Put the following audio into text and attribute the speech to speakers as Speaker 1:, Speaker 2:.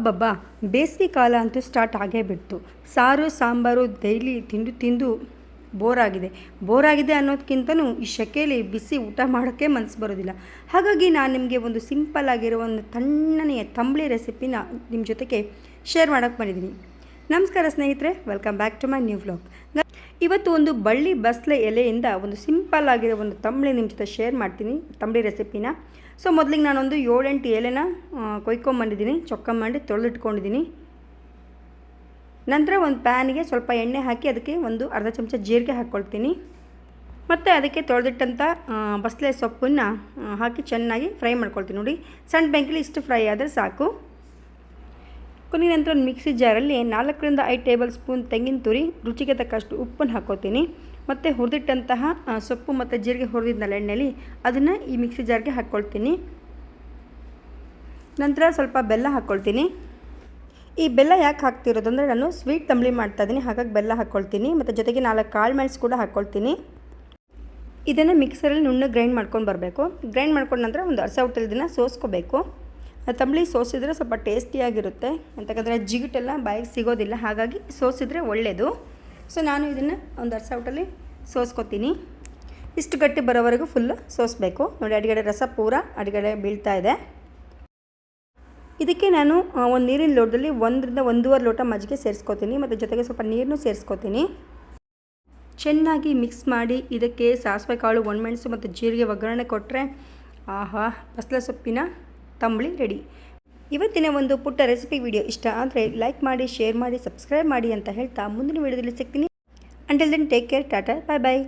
Speaker 1: ಅಬ್ಬಬ್ಬಾ, ಬೇಸಿಗೆ ಕಾಲ ಅಂತೂ ಸ್ಟಾರ್ಟ್ ಆಗೇ ಬಿಡ್ತು. ಸಾರು, ಸಾಂಬಾರು, ಡೈಲಿ ತಿಂದು ತಿಂದು ಬೋರಾಗಿದೆ. ಆಗಿದೆ ಬೋರ್ ಆಗಿದೆ ಅನ್ನೋದಕ್ಕಿಂತನೂ ಈ ಶೆಕೆಯಲ್ಲಿ ಬಿಸಿ ಊಟ ಮಾಡೋಕ್ಕೆ ಮನಸ್ಸು ಬರೋದಿಲ್ಲ. ಹಾಗಾಗಿ ನಾನು ನಿಮಗೆ ಒಂದು ಸಿಂಪಲ್ ಆಗಿರೋ ಒಂದು ತಣ್ಣನೆಯ ತಂಬಳಿ ರೆಸಿಪಿನ ನಿಮ್ಮ ಜೊತೆಗೆ ಶೇರ್ ಮಾಡೋಕ್ಕೆ ಬಂದಿದ್ದೀನಿ. ನಮಸ್ಕಾರ ಸ್ನೇಹಿತರೆ welcome back to my new vlog ಇವತ್ತು ಒಂದು ಬಳ್ಳಿ ಬಸ್ಲೆ ಎಲೆಯಿಂದ ಒಂದು ಸಿಂಪಲ್ ಆಗಿರೋ ಒಂದು ತಂಬಳಿ ನಿಮ್ಮ ಜೊತೆ ಶೇರ್ ಮಾಡ್ತೀನಿ, ತಂಬಳಿ ರೆಸಿಪಿನ. ಸೊ ಮೊದಲಿಗೆ ನಾನೊಂದು ಏಳೆಂಟು ಎಲೆನ ಕೊಯ್ಕೊಂಬಂದಿದ್ದೀನಿ ಮಾಡಿ ತೊಳೆದಿಟ್ಕೊಂಡಿದ್ದೀನಿ. ನಂತರ ಒಂದು ಪ್ಯಾನಿಗೆ ಸ್ವಲ್ಪ ಎಣ್ಣೆ ಹಾಕಿ ಅದಕ್ಕೆ ಒಂದು ಅರ್ಧ ಚಮಚ ಜೀರಿಗೆ ಹಾಕ್ಕೊಳ್ತೀನಿ. ಮತ್ತು ಅದಕ್ಕೆ ತೊಳೆದಿಟ್ಟಂಥ ಬಸಳೆ ಸೊಪ್ಪನ್ನು ಹಾಕಿ ಚೆನ್ನಾಗಿ ಫ್ರೈ ಮಾಡ್ಕೊಳ್ತೀನಿ ನೋಡಿ. ಸಣ್ಣ ಬೆಂಕಿಲಿ ಇಷ್ಟು ಫ್ರೈ ಆದರೆ ಸಾಕು. ಕೊನೆ ನಂತರ ಒಂದು ಮಿಕ್ಸಿ ಜಾರಲ್ಲಿ ನಾಲ್ಕರಿಂದ ಐದು ಟೇಬಲ್ ಸ್ಪೂನ್ ತೆಂಗಿನ ತುರಿ, ರುಚಿಗೆ ತಕ್ಕಷ್ಟು ಉಪ್ಪನ್ನು ಹಾಕೋತೀನಿ ಮತ್ತು ಹುರಿದಿಟ್ಟಂತಹ ಸೊಪ್ಪು ಮತ್ತು ಜೀರಿಗೆ ಹುರಿದಿದ್ದಲ್ಲ ಎಣ್ಣೆಲಿ ಅದನ್ನು ಈ ಮಿಕ್ಸಿ ಜಾರ್ಗೆ ಹಾಕ್ಕೊಳ್ತೀನಿ. ನಂತರ ಸ್ವಲ್ಪ ಬೆಲ್ಲ ಹಾಕ್ಕೊಳ್ತೀನಿ. ಈ ಬೆಲ್ಲ ಯಾಕೆ ಹಾಕ್ತಿರೋದು ಅಂದರೆ ನಾನು ಸ್ವೀಟ್ ತಂಬಳಿ ಮಾಡ್ತಾಯಿದ್ದೀನಿ ಹಾಗಾಗಿ ಬೆಲ್ಲ ಹಾಕ್ಕೊಳ್ತೀನಿ. ಮತ್ತು ಜೊತೆಗೆ ನಾಲ್ಕು ಕಾಳು ಮೆಣಸು ಕೂಡ ಹಾಕ್ಕೊಳ್ತೀನಿ. ಇದನ್ನು ಮಿಕ್ಸರಲ್ಲಿ ನುಣ್ಣಗೆ ಗ್ರೈಂಡ್ ಮಾಡ್ಕೊಂಡು ಬರಬೇಕು. ಗ್ರೈಂಡ್ ಮಾಡ್ಕೊಂಡ ನಂತರ ಒಂದು ಅರ್ಸ ಹೊಟ್ಟೆಲ್ ದಿನ ಸೋಸ್ಕೋಬೇಕು. ತಂಬಳಿ ಸೋಸಿದ್ರೆ ಸ್ವಲ್ಪ ಟೇಸ್ಟಿಯಾಗಿರುತ್ತೆ. ಅಂತಕ್ಕಂದರೆ ಜಿಗುಟೆಲ್ಲ ಬಾಯಿಗೆ ಸಿಗೋದಿಲ್ಲ. ಹಾಗಾಗಿ ಸೋಸಿದ್ರೆ ಒಳ್ಳೆಯದು ಸೊ ನಾನು ಇದನ್ನು ಒಂದು ಅರ್ಸ ಔಟಲ್ಲಿ ಸೋಸ್ಕೊತೀನಿ. ಇಷ್ಟು ಗಟ್ಟಿ ಬರೋವರೆಗೂ ಫುಲ್ ಸೋಸಬೇಕು. ನೋಡಿ, ಅಡಿಗಡೆ ರಸ ಪೂರ ಅಡಿಗಡೆ ಬೀಳ್ತಾ ಇದೆ. ಇದಕ್ಕೆ ನಾನು ಒಂದು ನೀರಿನ ಲೋಟದಲ್ಲಿ ಒಂದರಿಂದ ಒಂದೂವರೆ ಲೋಟ ಮಜ್ಜಿಗೆ ಸೇರಿಸ್ಕೊತೀನಿ. ಮತ್ತು ಜೊತೆಗೆ ಸ್ವಲ್ಪ ನೀರನ್ನು ಸೇರಿಸ್ಕೊತೀನಿ. ಚೆನ್ನಾಗಿ ಮಿಕ್ಸ್ ಮಾಡಿ ಇದಕ್ಕೆ ಸಾಸಿವೆ ಕಾಳು ಒಣಮೆಣಸು ಮತ್ತು ಜೀರಿಗೆ ಒಗ್ಗರಣೆ ಕೊಟ್ಟರೆ ಆಹಾ ಬಸಳೆ ಸೊಪ್ಪಿನ ತಂಬಳಿ ರೆಡಿ. ಇವತ್ತಿನ ಒಂದು ಪುಟ್ಟ ರೆಸಿಪಿ ವಿಡಿಯೋ ಇಷ್ಟ ಆದರೆ ಲೈಕ್ ಮಾಡಿ, ಶೇರ್ ಮಾಡಿ, ಸಬ್ಸ್ಕ್ರೈಬ್ ಮಾಡಿ ಅಂತ ಹೇಳ್ತಾ ಮುಂದಿನ ವಿಡಿಯೋದಲ್ಲಿ ಸಿಗ್ತೀನಿ. Until then take care tata bye bye